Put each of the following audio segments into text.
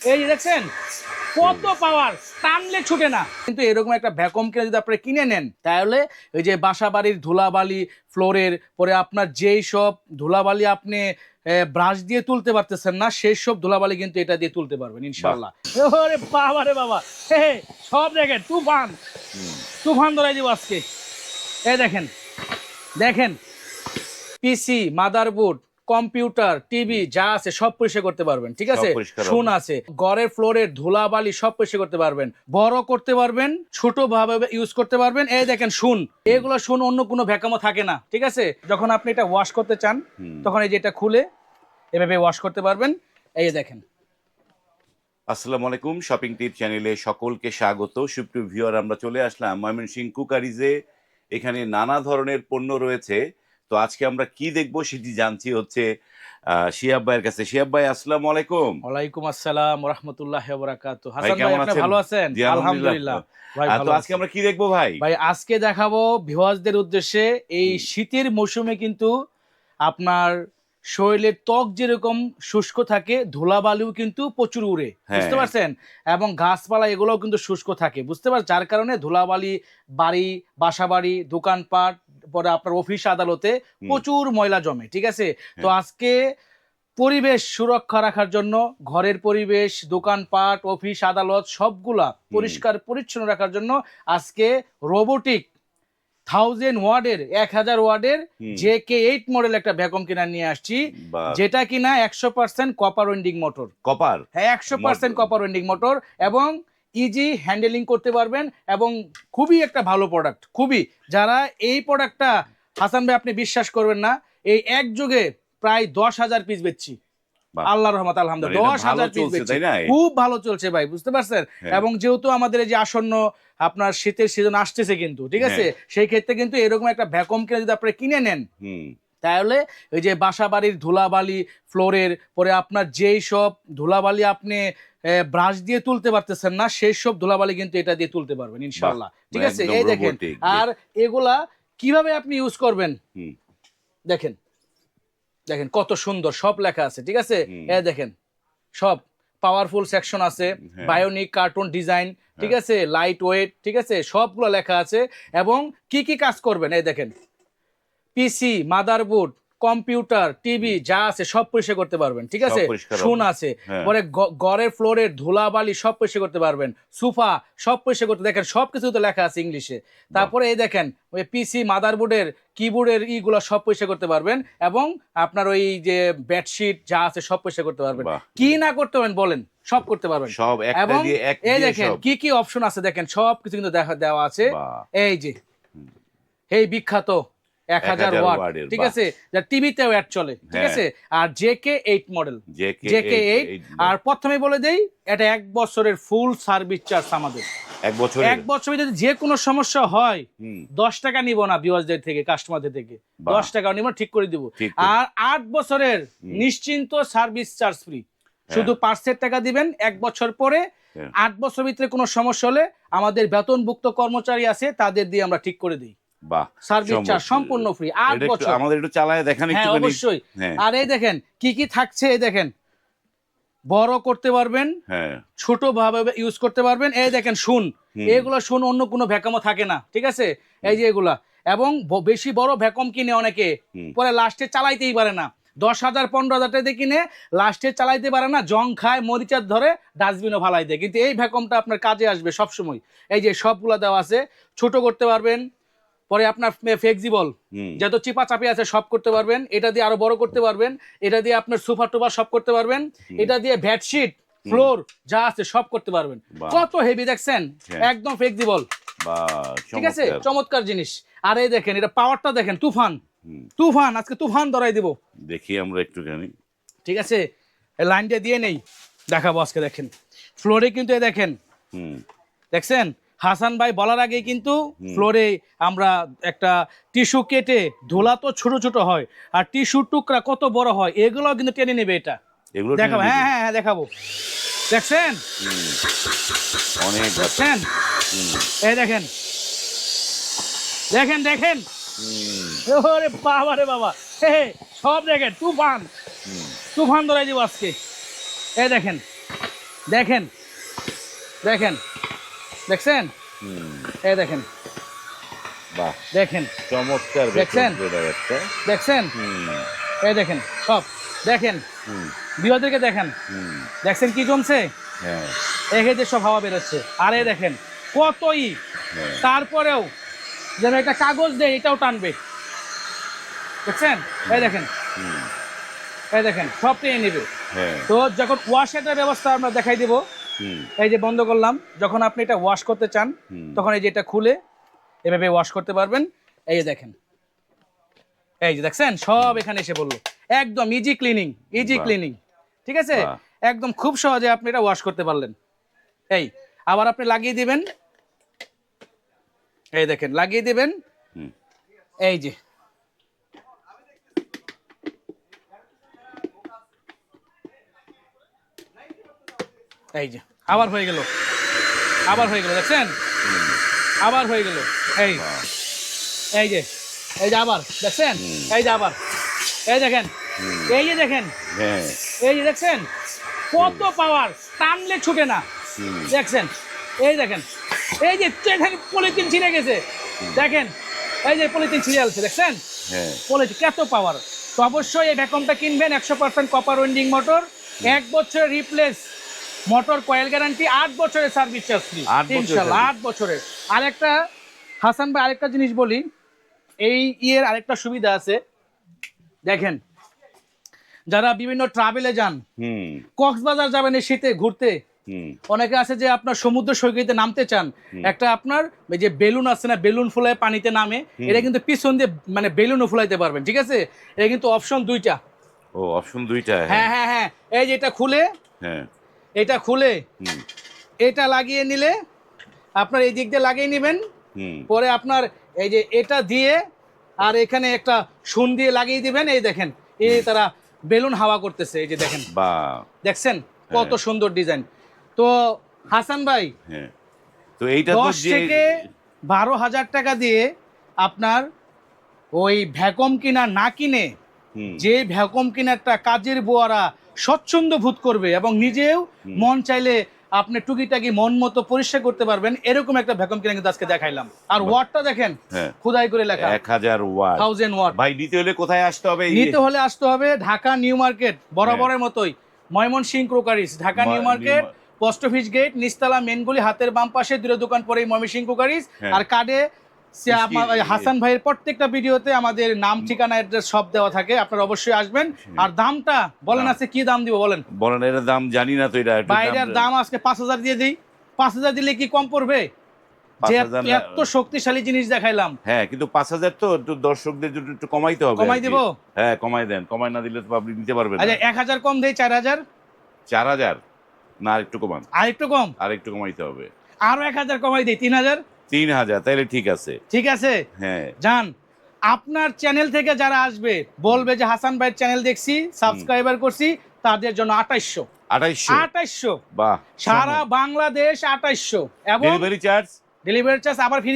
এই যে দেখছেন কত পাওয়ার টানলে ছুটে না। কিন্তু এরকম একটা ভ্যাকুম কিনে যদি আপনি কিনে নেন তাহলে ওই যে বাসা বাড়ির ধুলাবালি ফ্লোরের পরে আপনার যেই সব ধুলাবালি আপনি ব্রাশ দিয়ে তুলতে পারতেছেন না সেই সব ধুলাবালি কিন্তু এটা দিয়ে তুলতে পারবেন ইনশাল্লাহ ওরে বাবা রে বাবা। হে সব দেখেন তুফান। তুফান ধরাই দিব আজকে। এই দেখেন দেখেন। পিসি মাদারবোর্ড কম্পিউটার টিভি যা আছে সব পরিষ্কার করতে পারবেন ঠিক আছে? শুন আছে ঘরের ফ্লোরের ধুলাবালি সব পরিষ্কার করতে পারবেন বড় করতে পারবেন ছোট ভাবে ইউজ করতে পারবেন এই দেখেন শুন এগুলো শুন অন্য কোনো ভ্যাকামো থাকে না ঠিক আছে? যখন আপনি এটা ওয়াশ করতে চান তখন এই যে এটা খুলে এভাবে ওয়াশ করতে পারবেন এই দেখেন। আসসালামু আলাইকুম শপিং টিপ চ্যানেলে সকলকে স্বাগত সুপ্রিয় ভিউয়ার আমরা চলে আসলাম ময়মনসিং কুকারিজে এখানে নানা ধরনের পণ্য রয়েছে। তো আজকে আমরা কি দেখব সেটি জানছি হচ্ছে শিহাব ভাইয়ের কাছে। শিহাব ভাই আসসালামু আলাইকুম। ওয়ালাইকুম আসসালাম রহমতুল্লাহ বরাকাত হাসান ভাই আপনি ভালো আছেন? আলহামদুলিল্লাহ। ভাই তো আজকে আমরা কি দেখব ভাই? ভাই আজকে দেখাবো ভিউয়ার্সদের উদ্দেশ্যে এই শীতের মৌসুমে কিন্তু আপনার শরীরের ত্বক যেরকম শুষ্ক থাকে ধুলাবালিও কিন্তু প্রচুর উড়ে। হ্যাঁ। বুঝতে পারছেন? এবং গাছপালা এগুলোও কিন্তু শুষ্ক থাকে। বুঝতে পারছেন? যার কারণে ধুলাবালি বাড়ি বাসা বাড়ি দোকানপাট পরে আপনার অফিস আদালতে প্রচুর ময়লা জমে ঠিক আছে? তো হ্যাঁ। আজকে পরিবেশ সুরক্ষা রাখার জন্য ঘরের পরিবেশ দোকানপাট অফিস আদালত সবগুলা পরিষ্কার পরিচ্ছন্ন রাখার জন্য আজকে রোবোটিক থাউজেন্ড ওয়ার্ডের এক হাজার ওয়ার্ডের। জে কে এইট মডেল একটা ভ্যাকুম কিনা নিয়ে আসছি যেটা কিনা একশো percent copper winding motor copper হ্যাঁ একশো পার্সেন্ট কপার ওয়েন্ডিং মোটর এবং ইজি হ্যান্ডেলিং করতে পারবেন এবং খুবই একটা ভালো প্রোডাক্ট খুবই। যারা এই প্রোডাক্টটা হাসান ভাই আপনি বিশ্বাস করবেন না এই এক যুগে প্রায় দশ হাজার পিস বেচছি। আল্লাহ রহমত আলহামদুলিল্লাহ। দশ হাজার পিস খুব ভালো চলছে ভাই বুঝতে পারছেন? হ্যাঁ। এবং যেহেতু আমাদের এই যে আসন্ন আপনার শীতের সিজন আসতেছে কিন্তু ঠিক আছে? হ্যাঁ। সেই ক্ষেত্রে কিন্তু এরকম একটা ভ্যাকুম কিনে যদি আপনি কিনে নেন তাহলে ওই যে বাসা বাড়ির ধুলাবালি ফ্লোরের পরে আপনার যেই সব ধুলাবালি আপনি ব্রাশ দিয়ে তুলতে পারতেছেন না সেই সব ধুলাবালি কিন্তু এটা দিয়ে তুলতে পারবেন ইনশাল্লাহ ঠিক আছে? এই দেখেন আর এগুলা কীভাবে আপনি ইউজ করবেন? দেখেন দেখেন কত সুন্দর সব লেখা আছে ঠিক আছে। এ দেখেন সব পাওয়ারফুল সেকশন আছে হ্যাঁ। বায়োনিক কার্টুন ডিজাইন ঠিক আছে? লাইট ওয়েট ঠিক আছে? সবগুলো লেখা আছে এবং কি কি কাজ করবেন? এই দেখেন পিসি মাদারবোর্ড কম্পিউটার টিভি যা আছে সব পরিষ্কার করতে পারবেন ঠিক আছে? শুন আছে। হ্যাঁ। পরে গ- ঘরের ফ্লোরের ধুলাবালি সব পরিষ্কার করতে পারবেন সোফা সব পরিষ্কার করতে দেখেন সব কিছু তো লেখা আছে ইংলিশে। তারপরে এই দেখেন ওই পিসি মাদারবোর্ডের কিবোর্ডের ইগুলো সব পরিষ্কার করতে পারবেন এবং আপনার ওই যে বেডশিট যা আছে সব পরিষ্কার করতে পারবেন। কি না করতে পারবেন বলেন সব করতে পারবেন। সব এবং এই দেখেন কি কি অপশন আছে দেখেন সব কিছু কিন্তু দেখা দেওয়া আছে। এই যে এই বিখ্যাত এক হাজার ওয়াট ঠিক আছে? যা টিভিতেও অ্যাড চলে ঠিক হ্যাঁ। আছে? আর J K eight model J K eight আর প্রথমে বলে দেই এটা এক বছরের ফুল সার্ভিস চার্জ আমাদের। এক বছর এক বছর যদি যে কোনো সমস্যা হয় দশ টাকা নিব না বিওয়াজদের থেকে কাস্টমারদের থেকে। দশ টাকা নিব ঠিক করে দিব। আর আট বছরের নিশ্চিন্ত সার্ভিস চার্জ ফ্রি শুধু পার্সের টাকা দিবেন এক বছর পরে হ্যাঁ। আট বছর ভিতরে কোনো সমস্যা হলে আমাদের বেতনভুক্ত কর্মচারী আছে তাদের দিয়ে আমরা ঠিক করে দিই। বাহ সার্ভিস চার্জ সম্পূর্ণ ফ্রি আট বছর। আমাদের একটু চালায় দেখান হ্যাঁ একটু অবশ্যই। হ্যাঁ। আর এই দেখেন কি কি থাকছে এই দেখেন? বড় করতে পারবেন হ্যাঁ। ছোট ভাবে ইউজ করতে পারবেন। এই দেখেন শুন। এগুলো শুন অন্য কোনো ভ্যাকামও থাকে না ঠিক আছে? এই যে এগুলা। এবং বেশি বড় ভ্যাকম কিনে অনেকে পরে লাস্টে চালাইতেই পারে না। দশ হাজার পনেরো হাজার টাকা কিনে লাস্টে চালাইতে পারে না জং খায় মরিচার ধরে ডাস্টবিনও ফালাই দেয়। কিন্তু এই ভ্যাকমটা আপনার কাজে আসবে সবসময়। এই যে সবগুলা দেওয়া আছে ছোট করতে পারবেন পরে আপনার ফ্লেক্সিবল যত চিপা চাপি আছে সব করতে পারবেন এটা দিয়ে আরও বড় করতে পারবেন এটা দিয়ে আপনার সোফা টোফা সব করতে পারবেন এটা দিয়ে বেডশিট ফ্লোর যা আছে সব করতে পারবেন। কত হেভি দেখছেন? হ্যাঁ। একদম ফ্লেক্সিবল ঠিক আছে? চমৎকার। জিনিস। আর এই দেখেন এটা পাওয়ারটা দেখেন তুফান। তুফান আজকে তুফান ধরাই দিব। দেখি আমরা একটুখানি। ঠিক আছে? এই লাইনটা দিয়ে নেই। দেখাবো আজকে দেখেন। ফ্লোরে কিন্তু এই দেখেন। হুম। দেখছেন? হাসান ভাই বলার আগে কিন্তু ফ্লোরে আমরা একটা টিস্যু কেটে ধুলা তো ছোট ছোট হয় আর টিস্যুর টুকরা কত বড় হয় এগুলো কিন্তু টেনে নেবে এটা। এগুলো দেখাবো হ্যাঁ হ্যাঁ হ্যাঁ দেখাবো। দেখছেন? অনেক দেখছেন? এই দেখেন। দেখেন দেখেন? ওরে বাবা রে বাবা। সব দেখেন তুফান। তুফান ধরাই দিব আজকে। এই দেখেন। দেখেন। দেখেন। দেখছেন? এই দেখেন। বাহ। দেখেন। চমৎকার দেখছেন? দেখছেন? এই দেখেন সব। দেখেন। বিবাদেরকে দেখেন। দেখছেন কি জমছে? হ্যাঁ। একে যে সব হাওয়া বেরোচ্ছে। আর এই দেখেন কতই। হ্যাঁ। তারপরেও যেন একটা কাগজ দেয় এটাও টানবে। দেখছেন? এই দেখেন। এই দেখেন সব টেনে নেবে। হ্যাঁ। তো যখন ওয়াশের ব্যবস্থা আমরা দেখাই দেব এই যে বন্ধ করলাম যখন আপনি এটা ওয়াশ করতে চান তখন এই যে এটা খুলে এভাবে ওয়াশ করতে পারবেন। এই যে দেখেন। এই যে দেখছেন? সব এখানে এসে বলল একদম ইজি ক্লিনিং ইজি ক্লিনিং ঠিক আছে? একদম খুব সহজে আপনি এটা ওয়াশ করতে পারলেন। এই আবার আপনি লাগিয়ে দিবেন। এই দেখেন লাগিয়ে দিবেন। এই যে এই যে আবার হয়ে গেল। আবার হয়ে গেল দেখছেন? আবার হয়ে গেল। এই এই যে এই যে আবার দেখছেন? এই যে আবার। এই দেখেন এই যে দেখেন। হ্যাঁ। এই যে দেখছেন? কত পাওয়ার টানলে ছুটে না। দেখছেন? এই দেখেন এই যে এখানে পলিথিন ছিঁড়ে গেছে। দেখেন এই যে পলিথিন ছিঁড়ে আছে দেখছেন? হ্যাঁ। পলিথিন কত পাওয়ার তো অবশ্যই এই ভ্যাকুমটা কিনবেন একশো পার্সেন্ট কপার ওয়েন্ডিং মোটর এক বছরের রিপ্লেস মোটর কয়েল গ্যারান্টি আট বছরের সার্ভিস চার্জ ফ্রি ইনশাল্লাহ আট বছরের। আরেকটা হাসান ভাই আরেকটা জিনিস বলি এই ইয়ের আরেকটা সুবিধা আছে। দেখেন যারা বিভিন্ন ট্রাভেলে যান কক্সবাজার যাবেন এই শীতে ঘুরতে অনেকে আছে যে আপনার সমুদ্র সৈকতে নামতে চান। একটা আপনার যে বেলুন আছে না বেলুন ফুলায় পানিতে নামে এটা কিন্তু পিছন দিয়ে মানে বেলুনও ফুলাইতে পারবেন ঠিক আছে? এটা কিন্তু অপশন দুইটা। ও অপশন দুইটা হ্যাঁ হ্যাঁ হ্যাঁ এই যে এটা খুলে হ্যাঁ। এটা খুলে হুম। এটা লাগিয়ে নিলে আপনার এই দিক দিয়ে লাগিয়ে নেবেন। পরে আপনার এই যে এটা দিয়ে আর এখানে একটা সুন দিয়ে লাগিয়ে দিবেন। এই দেখেন এই তারা বেলুন হাওয়া করতেছে এই যে দেখেন। দেখছেন? কত সুন্দর ডিজাইন। তো হাসান ভাই হ্যাঁ। তো এইটা দশ থেকে বারো হাজার টাকা দিয়ে আপনার ওই ভ্যাকম কিনা না কিনে যে ভ্যাকম কিনারটা কাজের বোয়ারা স্বচ্ছন্দ ভূত করবে এবং নিজেও মন চাইলে আপনি টুকিটাকি মন মতো পরিষ্কার করতে পারবেন। এরকম একটা ভ্যাকম কিনা কিন্তু আজকে দেখাইলাম। আর ওয়াটটা দেখেন হ্যাঁ। খুদাই করে লেখা। এক হাজার ওয়াট। Thousand watt. ভাই নিতে হলে কোথায় আসতে হবে নিতে হলে আসতে হবে ঢাকা নিউ মার্কেট বরাবরের মতোই। Mymensingh crockeries Dhaka new market post office gate নিস্তালা মেনগুলি হাতের বাম পাশে দূরে দোকান পরেই ময়মনসিং ক্রোকারিস হ্যাঁ। আর কার্ডে সে হাসান ভাইয়ের প্রত্যেকটা ভিডিওতে আমাদের নাম ঠিকানা অ্যাড্রেস সব দেওয়া থাকে। আপনারা অবশ্যই আসবেন। আর দামটা বলেন আছে কি দাম দিব বলেন? বলেন এর দাম জানি না তো এটা বাইরের দাম আজকে পাঁচ হাজার দিয়ে দিই। পাঁচ হাজার দিলে কি কম পড়বে? যে 5,000 না- এত শক্তিশালী জিনিস দেখাইলাম। হ্যাঁ কিন্তু পাঁচ হাজার তো একটু দর্শকদের জন্য একটু কমাইতে হবে কমাই। দিব? হ্যাঁ কমাই দেন। কমাই না দিলে তো আপনি নিতে পারবেন আচ্ছা না এক হাজার কম দেই চার হাজার? চার হাজার? না আরেকটু কমান। আর একটু কম? আরেকটু কমাইতে হবে। আরও এক হাজার কমাই দিই তিন হাজার? তিন হাজার তাহলে ঠিক আছে। ঠিক আছে? হ্যাঁ। যান আপনার চ্যানেল থেকে যারা আসবে বলবে যে হাসান ভাইয়ের চ্যানেল দেখছি সাবস্ক্রাইবার করছি তাদের জন্য আঠাইশশো। আঠাইশশো? আঠাইশশো। বাহ সারা বাংলাদেশ আঠাইশশো। এবং ডেলিভারি চার্জ ডেলিভারি চার্জ আবার ফ্রি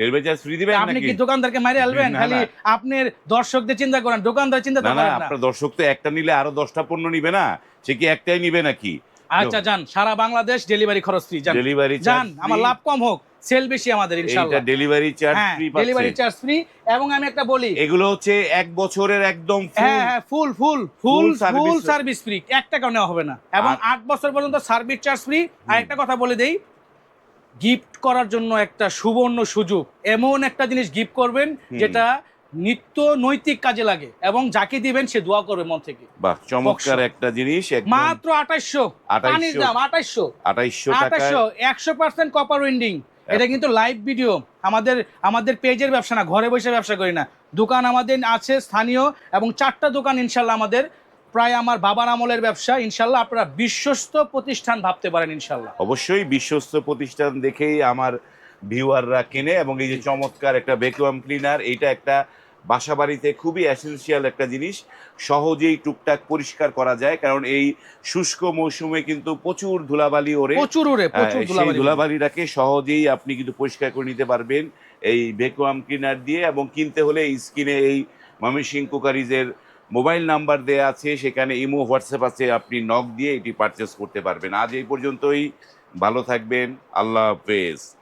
ডেলিভারি চার্জ ফ্রি দিবেন আপনি কি দোকানদারকে মারি আলবেন খালি আপনার দর্শকদের চিন্তা করেন দোকানদার চিন্তা করেন না। আপনার দর্শক তো একটা নিলে আরও দশটা পণ্য নিবে না। সে কি একটাই নিবে নাকি? আচ্ছা যান সারা বাংলাদেশ ডেলিভারি খরচ ফ্রি যান ডেলিভারি যান আমার লাভ কম হোক। সেল বেশি আমাদের ইনশাআল্লাহ। Delivery charge free delivery charge free এবং আমি একটা বলি এগুলো হচ্ছে এক বছরের একদম হ্যাঁ হ্যাঁ ফুল ফুল ফুল ফুল সার্ভিস ফ্রি এক টাকাও নেওয়া হবে না। এবং আট বছর পর্যন্ত সার্ভিস চার্জ ফ্রি আর একটা কথা বলে দেই গিফট করার জন্য একটা সুবর্ণ সুযোগ। এমন একটা জিনিস গিফট করবেন যেটা নিত্য নৈতিক কাজে লাগে এবং যাকে দিবেন সে দোয়া করবে মন থেকে। বাহ চমৎকার একটা জিনিস মাত্র 2800 পানির দাম আঠাইশশো। টাকা আঠাশশো একশো পার্সেন্ট কপার উইন্ডিং এটা কিন্তু লাইভ ভিডিও আমাদের আমাদের পেজের ব্যবসা না ঘরে বসে ব্যবসা করি না। দোকান আমাদের আছে স্থানীয় এবং চারটা দোকান ইনশাল্লাহ আমাদের প্রায় আমার বাবার আমলের ব্যবসা। ইনশাল্লাহ আপনারা বিশ্বস্ত প্রতিষ্ঠান ভাবতে পারেন ইনশাল্লাহ। অবশ্যই বিশ্বস্ত প্রতিষ্ঠান দেখেই আমার ভিউয়াররা কেনে এবং এই যে চমৎকার একটা ভ্যাকুয়াম ক্লিনার এইটা একটা বাসা বাড়িতে খুবই অ্যাসেন্সিয়াল একটা জিনিস। সহজেই টুকটাক পরিষ্কার করা যায় কারণ এই শুষ্ক মৌসুমে কিন্তু প্রচুর ধুলাবালি ওরে প্রচুর ওরে প্রচুর সেই ধুলাবালিটাকে সহজেই আপনি কিন্তু পরিষ্কার করে নিতে পারবেন এই ভ্যাকুয়াম ক্লিনার দিয়ে এবং কিনতে হলে স্কিনে এই ময়মনসিং কুকারিজের মোবাইল নাম্বার দেয়া আছে সেখানে ইমো হোয়াটসঅ্যাপ আছে আপনি নক দিয়ে এটি পারচেস করতে পারবেন। আজ এই পর্যন্তই ভালো থাকবেন আল্লাহ হাফেজ।